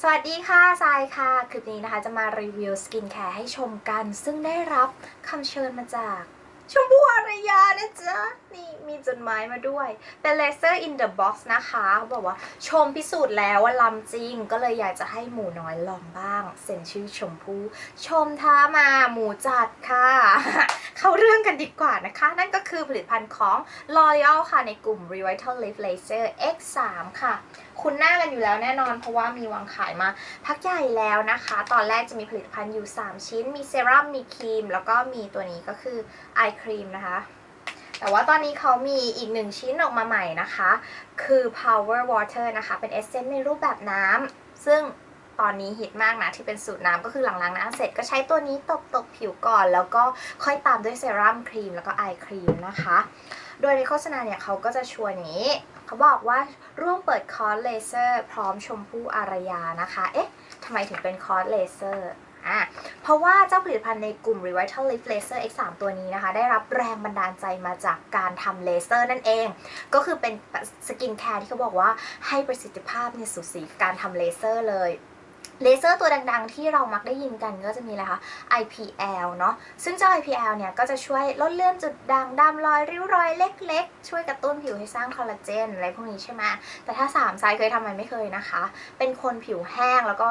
สวัสดีค่ะทรายค่ะ คลิปนี้นะคะจะมารีวิวสกินแคร์ให้ชมกัน ซึ่งได้รับคำเชิญมาจากชมพู่อารยานะจ๊ะ นี่มีจดหมายมาด้วย เป็น Laser in the Box นะคะเขาบอกว่าชมพิสูจน์แล้วว่าลำจริง ก็เลยอยากจะให้หมูน้อยลองบ้าง เซ็นชื่อชมพู่ชมท้ามาหมูจัดค่ะ เข้าเรื่องกันดีกว่านะคะ นั่นก็คือผลิตภัณฑ์ของ L'Oreal ค่ะ ในกลุ่ม Revital Lift Laser X3 ค่ะคุณหน้ากันอยู่แล้วแน่นอนเพราะว่ามีวางขายมาพักใหญ่แล้วนะคะ ตอนแรกจะมีผลิตภัณฑ์อยู่ 3 ชิ้น มีเซรั่มมีครีม แล้วก็มีตัวนี้ก็คือไอครีมนะคะ แต่ว่าตอนนี้เขามีอีกหนึ่งชิ้นออกมาใหม่นะคะ คือ Power Water นะคะ เป็นเอสเซนต์ในรูปแบบน้ำ ซึ่งตอนนี้ฮิตมากนะ ที่เป็นสูตรน้ำก็คือหลังล้างหน้าเสร็จก็ใช้ตัวนี้ตบตบผิวก่อน แล้วก็ค่อยตามด้วยเซรั่มครีมแล้วก็ไอครีมนะคะ โดยในโฆษณาเนี่ยเขาก็จะชวนอย่างนี้ เขาบอกว่าร่วมเปิดคอร์สเลเซอร์ พร้อมชมพู่อารยานะคะ เอ๊ะทำไมถึงเป็นคอร์สเลเซอร์ อะเพราะว่าเจ้าผลิตภัณฑ์ในกลุ่ม Revital Lift Laser X3 ตัวนี้นะคะ ได้รับแรงบันดาลใจมาจากการทำเลเซอร์นั่นเอง ก็คือเป็นสกินแคร์ที่เขาบอกว่าให้ประสิทธิภาพเนี่ยสุสีการทำเลเซอร์เลยเลเซอร์ตัวดังๆ ที่เรามักได้ยินกันก็จะมีอะไรคะ IPL เนาะ ซึ่งเจ้า IPL เนี่ยก็จะช่วยลดเลื่อนจุดด่างดำรอย ริ้วรอยเล็กๆ ช่วยกระตุ้นผิวให้สร้างคอลลาเจนอะไรพวกนี้ใช่ไหมแต่ถ้าสามไซส์เคยทำไหมไม่เคยนะคะ เป็นคนผิวแห้งแล้วก็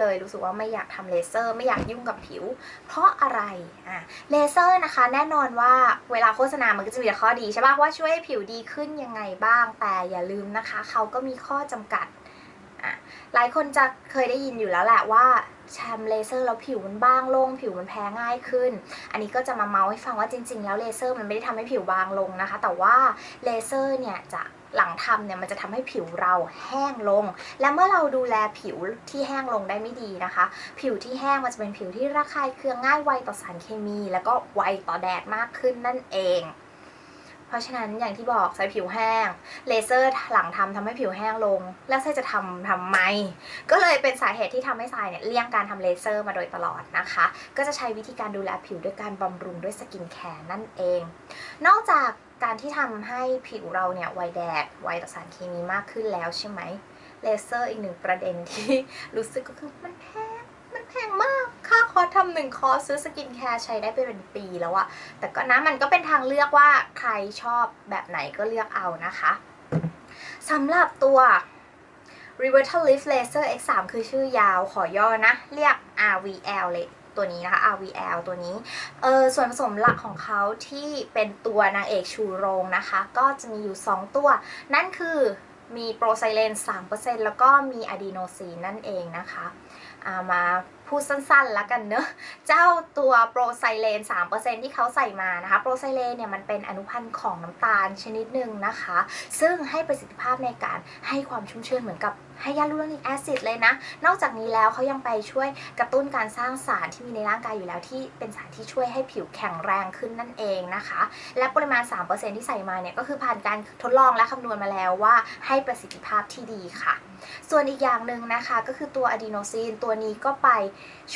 เลยรู้สึกว่าไม่อยากทำเลเซอร์ ไม่อยากยุ่งกับผิว เพราะอะไรอะเลเซอร์นะคะแน่นอนว่าเวลาโฆษณามันก็จะมีแต่ข้อดีใช่ปะว่าช่วยให้ผิวดีขึ้นยังไงบ้าง แต่อย่าลืมนะคะ เขาก็มีข้อจำกัดอะหลายคนจะเคยได้ยินอยู่แล้วแหละว่าแชมเลเซอร์แล้วผิวมันบางลง ผิวมันแพ้ง่ายขึ้น อันนี้ก็จะมาเมาส์ให้ฟังว่าจริง ๆ แล้วเลเซอร์มันไม่ได้ทำให้ผิวบางลงนะคะ แต่ว่าเลเซอร์เนี่ยจะ หลังทำเนี่ยมันจะทำให้ผิวเราแห้งลง และเมื่อเราดูแลผิวที่แห้งลงได้ไม่ดีนะคะ ผิวที่แห้งมันจะเป็นผิวที่ระคายเคืองง่ายไวต่อสารเคมี แล้วก็ไวต่อแดดมากขึ้นนั่นเอง เพราะฉะนั้นอย่างที่บอกใช้ผิวแห้ง เลเซอร์หลังทำทำให้ผิวแห้งลง แล้วใช้จะทำทำไม ก็เลยเป็นสาเหตุที่ทำให้ทรายเนี่ยเลี่ยงการทำเลเซอร์มาโดยตลอดนะคะ ก็จะใช้วิธีการดูแลผิวด้วยการบำรุงด้วยสกินแคร์นั่นเอง นอกจาก การที่ทำให้ผิวเราเนี่ยไวแดดไวต่อสารเคมีมากขึ้นแล้วใช่ไหมเลเซอร์อีกหนึ่งประเด็นที่รู้สึกก็คือมันแพงมันแพงมาก ค่าคอร์สทำหนึ่งคอร์สซื้อสกินแคร์ใช้ได้ไปเป็นปีแล้วอะแต่ก็นะมันก็เป็นทางเลือกว่าใครชอบแบบไหนก็เลือกเอานะคะสำหรับตัว Revertal Lift Laser X3 คือชื่อยาวขอย่อนะ เรียก RVL เลย ตัวนี้นะคะ RVL ตัวนี้เออส่วนผสมหลักของเขาที่เป็นตัวนางเอกชูโรงนะคะ ก็จะมีอยู่ 2 ตัว นั่นคือมีโปรไซเลน 3%แล้วก็มีอะดีโนซีนนั่นเองนะคะามาพูดสั้นๆแล้วกันเนอะ เจ้าตัวโปรไซเลน 3%ที่เขาใส่มานะคะ โปรไซเลนเนี่ยมันเป็นอนุพันธ์ของน้ำตาลชนิดหนึ่งนะคะ ซึ่งให้ประสิทธิภาพในการให้ความชุ่มชื้นเหมือนกับ ให้ยาลูโรนิกแอซิดเลยนะ นอกจากนี้แล้วเขายังไปช่วยกระตุ้นการสร้างสารที่มีในร่างกายอยู่แล้วที่เป็นสารที่ช่วยให้ผิวแข็งแรงขึ้นนั่นเองนะคะ และปริมาณ 3%ที่ใส่มาเนี่ยก็คือผ่านการทดลองและคำนวณมาแล้วว่าให้ประสิทธิภาพที่ดีค่ะ ส่วนอีกอย่างหนึ่งนะคะก็คือตัวอะดีโนซีนตัวนี้ก็ไป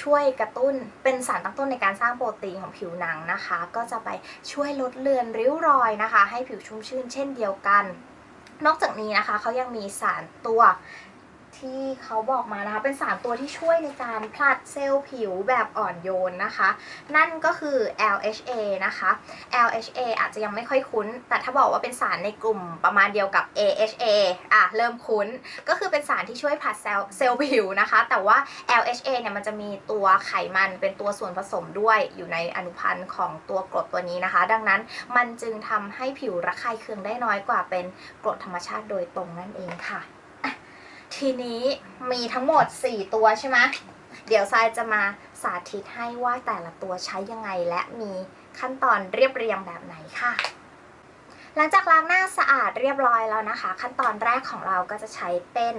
ช่วยกระตุ้นเป็นสารตั้งต้นในการสร้างโปรตีนของผิวหนังนะคะ ก็จะไปช่วยลดเลือนริ้วรอยนะคะ ให้ผิวชุ่มชื่นเช่นเดียวกัน นอกจากนี้นะคะเขายังมีสารตัว ที่เขาบอกมานะคะ เป็นสารตัวที่ช่วยในการผลัดเซลล์ผิวแบบอ่อนโยนนะคะ นั่นก็คือ LHA นะคะ LHA อาจจะยังไม่ค่อยคุ้น แต่ถ้าบอกว่าเป็นสารในกลุ่มประมาณเดียวกับ AHA อะเริ่มคุ้น ก็คือเป็นสารที่ช่วยผลัดเซลล์เซลล์ผิวนะคะ แต่ว่า LHA เนี่ยมันจะมีตัวไขมันเป็นตัวส่วนผสมด้วยอยู่ในอนุพันธ์ของตัวกรดตัวนี้นะคะ ดังนั้นมันจึงทำให้ผิวระคายเคืองได้น้อยกว่าเป็นกรดธรรมชาติโดยตรงนั่นเองค่ะ ทีนี้มีทั้งหมด 4 ตัวใช่ไหมเดี๋ยวทรายจะมาสาธิตให้ว่าแต่ละตัวใช้ยังไงและมีขั้นตอนเรียบเรียงแบบไหนค่ะ หลังจากล้างหน้าสะอาดเรียบร้อยแล้วนะคะ ขั้นตอนแรกของเราก็จะใช้เป็น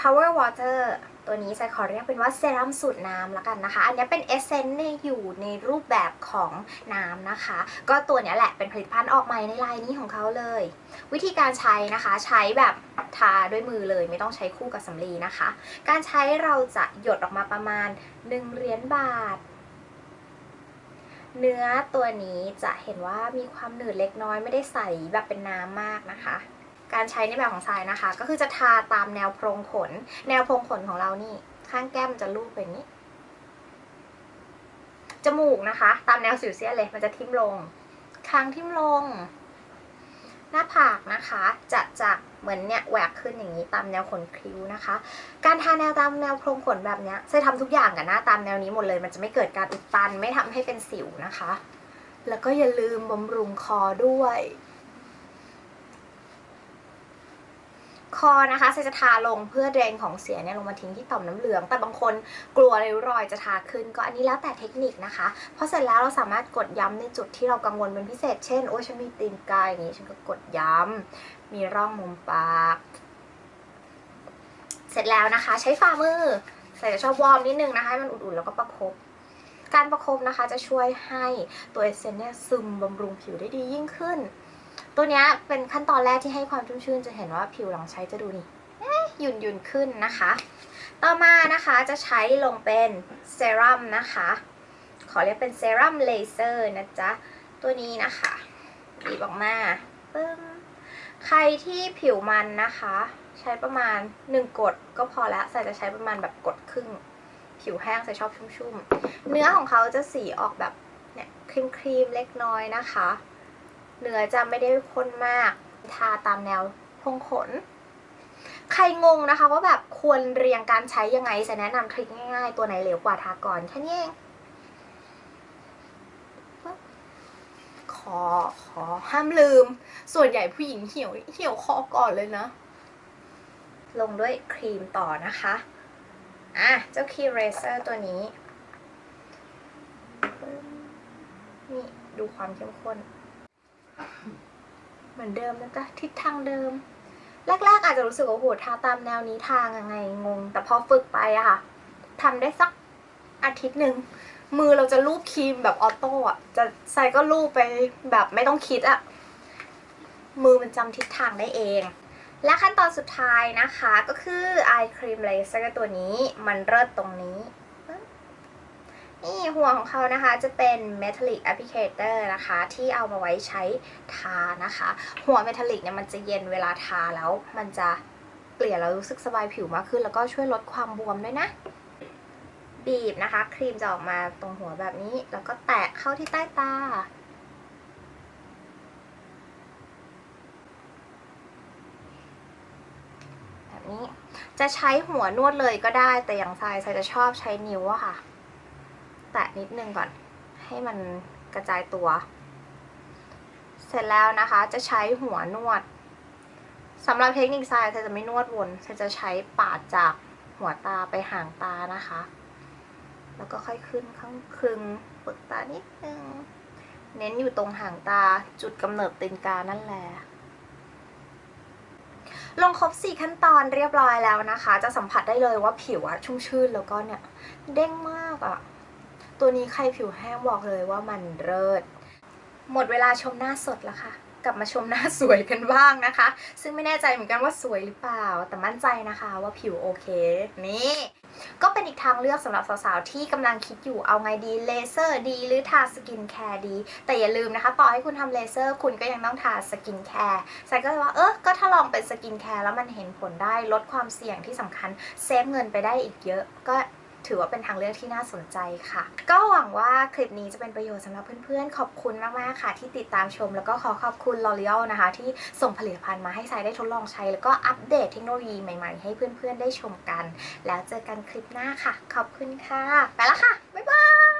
power water ตัวนี้จะขอเรียกเป็นว่าเซรั่มสูตรน้ำแล้วกันนะคะ อันนี้เป็นเอเซนต์ในอยู่ในรูปแบบของน้ำนะคะ ก็ตัวนี้แหละเป็นผลิตภัณฑ์ออกใหม่ในลายนี้ของเขาเลย วิธีการใช้นะคะใช้แบบทาด้วยมือเลยไม่ต้องใช้คู่กับสำลีนะคะ การใช้เราจะหยดออกมาประมาณ1เหรียญบาทเนื้อตัวนี้จะเห็นว่ามีความหนืดเล็กน้อยไม่ได้ใสแบบเป็นน้ำมากนะคะ การใช้ในแบบของทรายนะคะ ก็คือจะทาตามแนวโพรงขน แนวโพรงขนของเรานี่ ข้างแก้มจะลูบไปนี้จมูกนะคะ ตามแนวสิวเซียเลยมันจะทิ่มลง คางทิ่มลง หน้าผากนะคะจะจะเหมือนเนี่ยแหวกขึ้นอย่างนี้ตามแนวขนคิ้วนะคะ การทาแนวตามแนวโพรงขนแบบเนี้ยใช้ทำทุกอย่างกับหน้าตามแนวนี้หมดเลย มันจะไม่เกิดการอุดตันไม่ทำให้เป็นสิวนะคะ แล้วก็อย่าลืมบำรุงคอด้วย คอนะคะใส่จะทาลงเพื่อเดรนของเสียเนี่ยลงมาทิ้งที่ต่อมน้ำเหลือง แต่บางคนกลัวริ้วรอยจะทาขึ้น ก็อันนี้แล้วแต่เทคนิคนะคะพอเสร็จแล้วเราสามารถกดย้ำในจุดที่เรากังวลเป็นพิเศษ เช่น โอ้ยฉันมีตีนกายอย่างนี้ฉันก็กดย้ำมีร่องมุมปาก เสร็จแล้วนะคะ ใช้ฝ่ามือใส่จะชอบวอร์มนิดนึงนะคะให้มันอุ่นๆแล้วก็ประคบการประคบนะคะจะช่วยให้ตัวเอเซนเนี่ยซึมบำรุงผิวได้ดียิ่งขึ้น ตัวนี้เป็นขั้นตอนแรกที่ให้ความชุ่มชื่นจะเห็นว่าผิวหลังใช้จะดูนี่หยุ่นหยุ่นขึ้นนะคะ ต่อมานะคะจะใช้ลงเป็นเซรั่มนะคะ ขอเรียกเป็นเซรั่มเลเซอร์นะจ๊ะ ตัวนี้นะคะบีบออกมาปึ้งใครที่ผิวมันนะคะ ใช้ประมาณ 1 กดก็พอแล้วใส่จะใช้ประมาณแบบกดครึ่ง ผิวแห้งใส่ชอบชุ่มๆ เนื้อของเขาจะสีออกแบบเนี่ยครีมๆเล็กน้อยนะคะ เนื้อจะไม่ได้ข้นมาก ทาตามแนวพงขน ใครงงนะคะว่าแบบควรเรียงการใช้ยังไงจะแนะนำทริคง่ายๆ ตัวไหนเหลวกว่าทาก่อนแค่นี้เองขอขอห้ามลืม ส่วนใหญ่ผู้หญิงเหี่ยวเหี่ยวคอก่อนเลยนะ ลงด้วยครีมต่อนะคะ อะ เจ้าครีมเรเซอร์ตัวนี้ นี่ ดูความเข้มข้น เหมือนเดิมนะจ๊ะทิศทางเดิม แรกๆ อาจจะรู้สึกว่าโหทาตามแนวนี้ทางยังไงงง แต่พอฝึกไปอะค่ะทำได้สักอาทิตย์หนึ่งมือเราจะลูบครีมแบบออโต้อะจะใส่ก็ลูบไปแบบไม่ต้องคิดอะมือมันจำทิศทางได้เอง และขั้นตอนสุดท้ายนะคะก็คือไอครีมเลเซอร์ตัวนี้มันเลิศตรงนี้ นี่หัวของเขานะคะจะเป็น metallic applicator นะคะ ที่เอามาไว้ใช้ทานะคะ หัว metallic เนี่ยมันจะเย็นเวลาทาแล้วมันจะเกลี่ยแล้วรู้สึกสบายผิวมากขึ้น แล้วก็ช่วยลดความบวมด้วยนะ บีบนะคะ ครีมจะออกมาตรงหัวแบบนี้ แล้วก็แตะเข้าที่ใต้ตาแบบนี้จะใช้หัวนวดเลยก็ได้แต่อย่างทรายทรายจะชอบใช้นิ้วอะค่ะ แตะนิดนึงก่อน ให้มันกระจายตัว เสร็จแล้วนะคะจะใช้หัวนวดสำหรับเทคนิคทรายเธอจะไม่นวดวนเธอจะใช้ปาดจากหัวตาไปหางตานะคะ แล้วก็ค่อยขึ้นข้างคึงเปิดตานิดนึง เน้นอยู่ตรงหางตาจุดกำเนิดตีนกานั่นแหละลงครบ 4 ขั้นตอนเรียบร้อยแล้วนะคะ จะสัมผัสได้เลยว่าผิวอะชุ่มชื่นแล้วก็เนี่ย เด้งมากอะ ตัวนี้ใครผิวแห้งบอกเลยว่ามันเลิศหมดเวลาชมหน้าสดแล้วค่ะ กลับมาชมหน้าสวยกันบ้างนะคะ ซึ่งไม่แน่ใจเหมือนกันว่าสวยหรือเปล่า แต่มั่นใจนะคะว่าผิวโอเค นี่ ก็เป็นอีกทางเลือกสำหรับสาวๆ ที่กำลังคิดอยู่เอาไงดีเลเซอร์ดี หรือทาสกินแคร์ดี แต่อย่าลืมนะคะ ต่อให้คุณทำเลเซอร์ คุณก็ยังต้องทาสกินแคร์ใส่ก็เลยว่าเออก็ถ้าลองเป็นสกินแคร์แล้วมันเห็นผลได้ลดความเสี่ยงที่สำคัญเซฟเงินไปได้อีกเยอะก็ ถือว่าเป็นทางเลือกที่น่าสนใจค่ะ ก็หวังว่าคลิปนี้จะเป็นประโยชน์สำหรับเพื่อนๆ ขอบคุณมากๆค่ะ ที่ติดตามชม แล้วก็ขอขอบคุณ L'Oreal นะคะ ที่ส่งผลิตภัณฑ์มาให้ทรายได้ทดลองใช้ แล้วก็อัปเดตเทคโนโลยีใหม่ ๆ ให้เพื่อนๆ ได้ชมกัน แล้วเจอกันคลิปหน้าค่ะ ขอบคุณค่ะ ไปละค่ะ บ๊ายบาย